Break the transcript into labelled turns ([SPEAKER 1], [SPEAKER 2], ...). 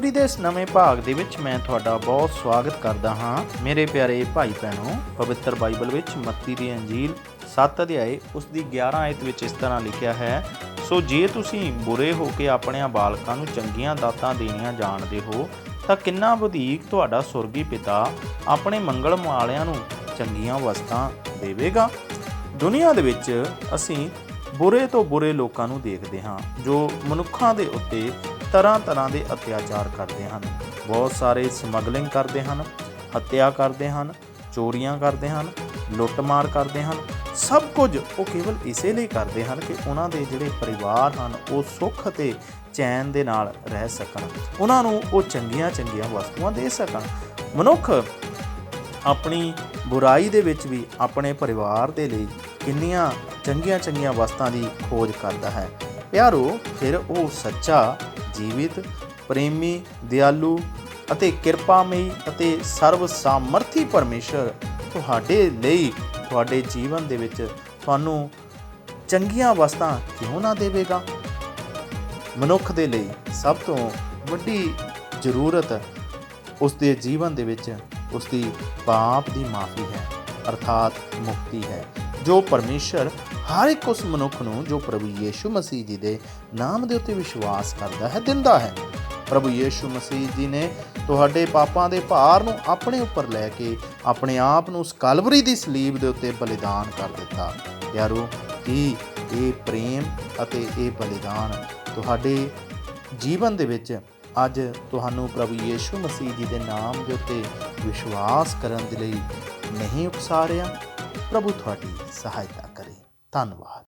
[SPEAKER 1] Pre ਦੇ ਇਸ ਨਵੇਂ ਭਾਗ ਦੇ ਵਿੱਚ ਮੈਂ ਤੁਹਾਡਾ ਬਹੁਤ ਸਵਾਗਤ ਕਰਦਾ ਹਾਂ। ਮੇਰੇ ਪਿਆਰੇ ਭਾਈ ਭੈਣੋ, ਪਵਿੱਤਰ ਬਾਈਬਲ ਵਿੱਚ ਮੱਤੀ ਦੀ ਅੰਜੀਲ 7 ਅਧਿਆਏ ਉਸ ਦੀ 11 ਆਇਤ ਵਿੱਚ ਇਸ ਤਰ੍ਹਾਂ ਲਿਖਿਆ ਹੈ, ਸੋ ਜੇ ਤੁਸੀਂ ਬੁਰੇ ਹੋ ਕੇ ਆਪਣੇ ਬਾਲਕਾਂ ਨੂੰ ਚੰਗੀਆਂ ਦਾਤਾਂ ਦੇਣੀਆਂ ਜਾਣਦੇ ਹੋ, ਤਾਂ ਕਿੰਨਾ ਵਧੇਕ ਤੁਹਾਡਾ ਸੁਰਗੀ ਪਿਤਾ ਆਪਣੇ ਮੰਗਲ ਮਾਲਿਆਂ ਨੂੰ ਚੰਗੀਆਂ ਵਸਤਾਂ ਦੇਵੇਗਾ? ਦੁਨੀਆ ਦੇ ਵਿੱਚ ਅਸੀਂ ਬੁਰੇ ਤੋਂ ਬੁਰੇ ਲੋਕਾਂ ਨੂੰ ਦੇਖਦੇ ਹਾਂ, ਜੋ ਮਨੁੱਖਾਂ ਦੇ ਉੱਤੇ ਤਰ੍ਹਾਂ ਤਰ੍ਹਾਂ ਦੇ ਅਤਿਆਚਾਰ ਕਰਦੇ ਹਨ। ਬਹੁਤ ਸਾਰੇ ਸਮਗਲਿੰਗ ਕਰਦੇ ਹਨ, ਹੱਤਿਆ ਕਰਦੇ ਹਨ, ਚੋਰੀਆਂ ਕਰਦੇ ਹਨ, ਲੁੱਟਮਾਰ ਕਰਦੇ ਹਨ। ਸਭ ਕੁਝ ਉਹ ਕੇਵਲ ਇਸੇ ਲਈ ਕਰਦੇ ਹਨ ਕਿ ਉਹਨਾਂ ਦੇ ਜਿਹੜੇ ਪਰਿਵਾਰ ਹਨ, ਉਹ ਸੁੱਖ ਅਤੇ ਚੈਨ ਦੇ ਨਾਲ ਰਹਿ ਸਕਣ। ਉਹਨਾਂ ਨੂੰ ਉਹ ਚੰਗੀਆਂ ਚੰਗੀਆਂ ਵਸਤੂਆਂ ਦੇ ਸਕਣ। ਮਨੁੱਖ ਆਪਣੀ ਬੁਰਾਈ ਦੇ ਵਿੱਚ ਵੀ ਆਪਣੇ ਪਰਿਵਾਰ ਦੇ ਲਈ ਕਿੰਨੀਆਂ ਚੰਗੀਆਂ ਚੰਗੀਆਂ ਵਸਤਾਂ ਦੀ ਖੋਜ ਕਰਦਾ ਹੈ। ਪਿਆਰੋ, ਫਿਰ ਉਹ ਸੱਚਾ ਜੀਵਿਤ, ਪ੍ਰੇਮੀ, ਦਿਆਲੂ ਅਤੇ ਕਿਰਪਾਮਈ ਅਤੇ ਸਰਵ ਸਾਮਰਥੀ ਪਰਮੇਸ਼ਰ ਤੁਹਾਡੇ ਲਈ, ਤੁਹਾਡੇ ਜੀਵਨ ਦੇ ਵਿੱਚ ਤੁਹਾਨੂੰ ਚੰਗੀਆਂ ਵਸਤਾਂ ਕਿਉਂ ਨਾ ਦੇਵੇਗਾ? ਮਨੁੱਖ ਦੇ ਲਈ ਸਭ ਤੋਂ ਵੱਡੀ ਜ਼ਰੂਰਤ ਉਸ ਦੇ ਜੀਵਨ ਦੇ ਵਿੱਚ ਉਸ ਦੀ ਪਾਪ ਦੀ ਮਾਫੀ ਹੈ, ਅਰਥਾਤ ਮੁਕਤੀ ਹੈ। ਜੋ ਪਰਮੇਸ਼ਰ ਹਰ ਇੱਕ ਉਸ ਮਨੁੱਖ ਨੂੰ, ਜੋ ਪ੍ਰਭੂ ਯੀਸ਼ੂ ਮਸੀਹ ਜੀ ਦੇ ਨਾਮ ਦੇ ਉੱਤੇ ਵਿਸ਼ਵਾਸ ਕਰਦਾ ਹੈ, ਦਿੰਦਾ ਹੈ। ਪ੍ਰਭੂ ਯੀਸ਼ੂ ਮਸੀਹ ਜੀ ਨੇ ਤੁਹਾਡੇ ਪਾਪਾਂ ਦੇ ਭਾਰ ਨੂੰ ਆਪਣੇ ਉੱਪਰ ਲੈ ਕੇ ਆਪਣੇ ਆਪ ਨੂੰ ਉਸ ਕਲਵਰੀ ਦੀ ਸਲੀਬ ਦੇ ਉੱਤੇ ਬਲੀਦਾਨ ਕਰ ਦਿੱਤਾ। ਯਾਰੋ ਕੀ ਇਹ ਪ੍ਰੇਮ ਅਤੇ ਇਹ ਬਲੀਦਾਨ ਤੁਹਾਡੇ ਜੀਵਨ ਦੇ ਵਿੱਚ ਅੱਜ ਤੁਹਾਨੂੰ ਪ੍ਰਭੂ ਯੀਸ਼ੂ ਮਸੀਹ ਜੀ ਦੇ ਨਾਮ ਦੇ ਉੱਤੇ ਵਿਸ਼ਵਾਸ ਕਰਨ ਦੇ ਲਈ ਨਹੀਂ ਉਕਸਾ ਰਿਹਾ ਪ੍ਰਭੂ ਤੁਹਾਡੀ ਸਹਾਇਤਾ ਕਰੇ। ਧੰਨਵਾਦ।